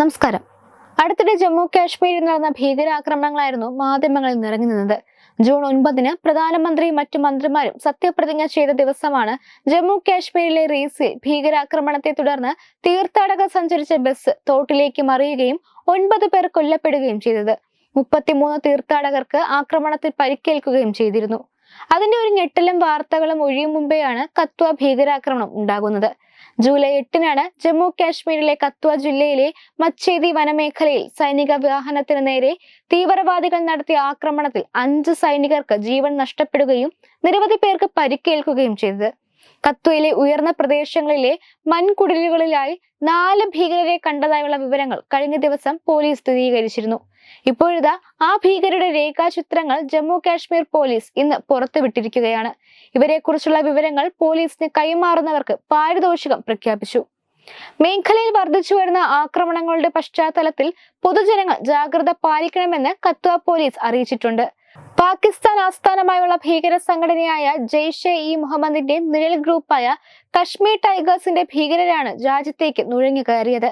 നമസ്കാരം. അടുത്തിടെ ജമ്മു കാശ്മീരിൽ നടന്ന ഭീകരാക്രമണങ്ങളായിരുന്നു മാധ്യമങ്ങളിൽ നിറഞ്ഞു നിന്നത്. ജൂൺ ഒൻപതിന് പ്രധാനമന്ത്രിയും മറ്റു മന്ത്രിമാരും സത്യപ്രതിജ്ഞ ചെയ്ത ദിവസമാണ് ജമ്മു കാശ്മീരിലെ റീസിൽ ഭീകരാക്രമണത്തെ തുടർന്ന് തീർത്ഥാടകർ സഞ്ചരിച്ച ബസ് തോട്ടിലേക്ക് മറിയുകയും ഒൻപത് പേർ കൊല്ലപ്പെടുകയും ചെയ്തത്. മുപ്പത്തിമൂന്ന് തീർത്ഥാടകർക്ക് ആക്രമണത്തിൽ പരിക്കേൽക്കുകയും ചെയ്തിരുന്നു. അതിന്റെ ഒരു ഞെട്ടലും വാർത്തകളും ഒഴിയും മുമ്പെയാണ് കത്വ ഭീകരാക്രമണം ഉണ്ടാകുന്നത്. ജൂലൈ എട്ടിനാണ് ജമ്മു കാശ്മീരിലെ കത്വ ജില്ലയിലെ മച്ചേതി വനമേഖലയിൽ സൈനിക വാഹനത്തിന് നേരെ തീവ്രവാദികൾ നടത്തിയ ആക്രമണത്തിൽ അഞ്ച് സൈനികർക്ക് ജീവൻ നഷ്ടപ്പെടുകയും നിരവധി പേർക്ക് പരിക്കേൽക്കുകയും ചെയ്തത്. കത്വയിലെ ഉയർന്ന പ്രദേശങ്ങളിലെ മൺകുടിലുകളിലായി നാല് ഭീകരരെ കണ്ടതായുള്ള വിവരങ്ങൾ കഴിഞ്ഞ ദിവസം പോലീസ് സ്ഥിരീകരിച്ചിരുന്നു. ഇപ്പോഴിതാ ആ ഭീകരരുടെ രേഖാചിത്രങ്ങൾ ജമ്മു കാശ്മീർ പോലീസ് ഇന്ന് പുറത്തുവിട്ടിരിക്കുകയാണ്. ഇവരെക്കുറിച്ചുള്ള വിവരങ്ങൾ പോലീസിന് കൈമാറുന്നവർക്ക് പാരിതോഷികം പ്രഖ്യാപിച്ചു. മേഖലയിൽ വർദ്ധിച്ചു വരുന്ന ആക്രമണങ്ങളുടെ പശ്ചാത്തലത്തിൽ പൊതുജനങ്ങൾ ജാഗ്രത പാലിക്കണമെന്ന് കത്വ പോലീസ് അറിയിച്ചിട്ടുണ്ട്. പാകിസ്ഥാൻ ആസ്ഥാനമായുള്ള ഭീകര സംഘടനയായ ജെയ്ഷെ ഇ മുഹമ്മദിന്റെ നിഴൽ ഗ്രൂപ്പായ കശ്മീർ ടൈഗേഴ്സിന്റെ ഭീകരരാണ് രാജ്യത്തേക്ക് നുഴഞ്ഞു കയറിയത്.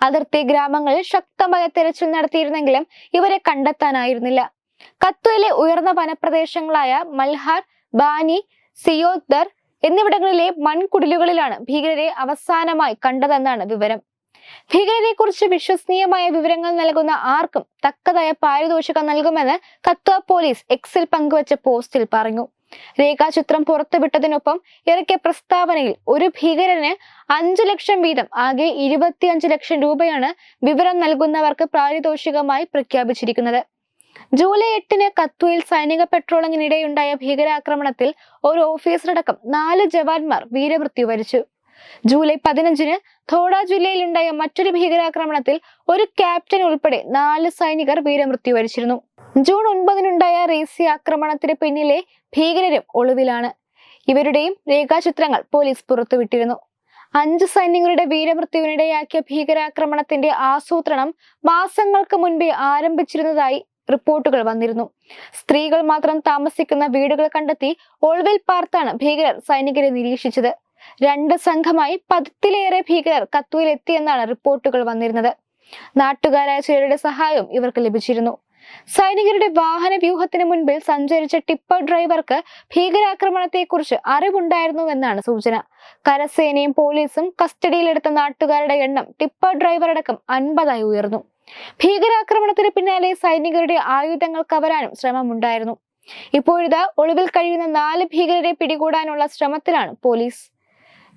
അതിർത്തി ഗ്രാമങ്ങളിൽ ശക്തമായ തെരച്ചിൽ നടത്തിയിരുന്നെങ്കിലും ഇവരെ കണ്ടെത്താനായിരുന്നില്ല. കത്വയിലെ ഉയർന്ന വനപ്രദേശങ്ങളായ മൽഹാർ ബാനി സിയോദ്ദർ എന്നിവിടങ്ങളിലെ മൺകുടിലുകളിലാണ് ഭീകരരെ അവസാനമായി കണ്ടതെന്നാണ് വിവരം. ഭീകരരെ കുറിച്ച് വിശ്വസനീയമായ വിവരങ്ങൾ നൽകുന്ന ആർക്കും തക്കതായ പാരിതോഷികം നൽകുമെന്ന് കത്വ പോലീസ് എക്സിൽ പങ്കുവച്ച പോസ്റ്റിൽ പറഞ്ഞു. രേഖാചിത്രം പുറത്തുവിട്ടതിനൊപ്പം ഇറക്കിയ പ്രസ്താവനയിൽ ഒരു ഭീകരന് അഞ്ചു ലക്ഷം വീതം ആകെ ഇരുപത്തിയഞ്ച് ലക്ഷം രൂപയാണ് വിവരം നൽകുന്നവർക്ക് പാരിതോഷികമായി പ്രഖ്യാപിച്ചിരിക്കുന്നത്. ജൂലൈ എട്ടിന് കത്വയിൽ സൈനിക പെട്രോളിങ്ങിനിടെയുണ്ടായ ഭീകരാക്രമണത്തിൽ ഒരു ഓഫീസറടക്കം നാല് ജവാന്മാർ വീരമൃത്യു വരിച്ചു. ജൂലൈ പതിനഞ്ചിന് ധോഡ ജില്ലയിലുണ്ടായ മറ്റൊരു ഭീകരാക്രമണത്തിൽ ഒരു ക്യാപ്റ്റൻ ഉൾപ്പെടെ നാല് സൈനികർ വീരമൃത്യു വരിച്ചിരുന്നു. ജൂൺ ഒൻപതിനുണ്ടായ റേസി ആക്രമണത്തിന് പിന്നിലെ ഭീകരരും ഒളിവിലാണ്. ഇവരുടെയും രേഖാചിത്രങ്ങൾ പോലീസ് പുറത്തുവിട്ടിരുന്നു. അഞ്ച് സൈന്യങ്ങളുടെ വീരമൃത്യുവിനിടയാക്കിയ ഭീകരാക്രമണത്തിന്റെ ആസൂത്രണം മാസങ്ങൾക്ക് മുൻപേ ആരംഭിച്ചിരുന്നതായി റിപ്പോർട്ടുകൾ വന്നിരുന്നു. സ്ത്രീകൾ മാത്രം താമസിക്കുന്ന വീടുകൾ കണ്ടെത്തി ഒളിവിൽ പാർത്താണ് ഭീകരർ സൈനികരെ നിരീക്ഷിച്ചത്. രണ്ട് സംഘമായി പതിത്തിലേറെ ഭീകരർ കത്തുവിലെത്തിയെന്നാണ് റിപ്പോർട്ടുകൾ വന്നിരുന്നത്. നാട്ടുകാരായ ചിലരുടെ സഹായവും ഇവർക്ക് ലഭിച്ചിരുന്നു. സൈനികരുടെ വാഹന വ്യൂഹത്തിന് മുൻപിൽ സഞ്ചരിച്ച ടിപ്പർ ഡ്രൈവർക്ക് ഭീകരാക്രമണത്തെക്കുറിച്ച് അറിവുണ്ടായിരുന്നുവെന്നാണ് സൂചന. കരസേനയും പോലീസും കസ്റ്റഡിയിലെടുത്ത നാട്ടുകാരുടെ എണ്ണം ടിപ്പർ ഡ്രൈവറടക്കം അൻപതായി ഉയർന്നു. ഭീകരാക്രമണത്തിന് പിന്നാലെ സൈനികരുടെ ആയുധങ്ങൾ കവരാനും ശ്രമമുണ്ടായിരുന്നു. ഇപ്പോഴിതാ ഒളിവിൽ കഴിയുന്ന നാല് ഭീകരരെ പിടികൂടാനുള്ള ശ്രമത്തിലാണ് പോലീസ്.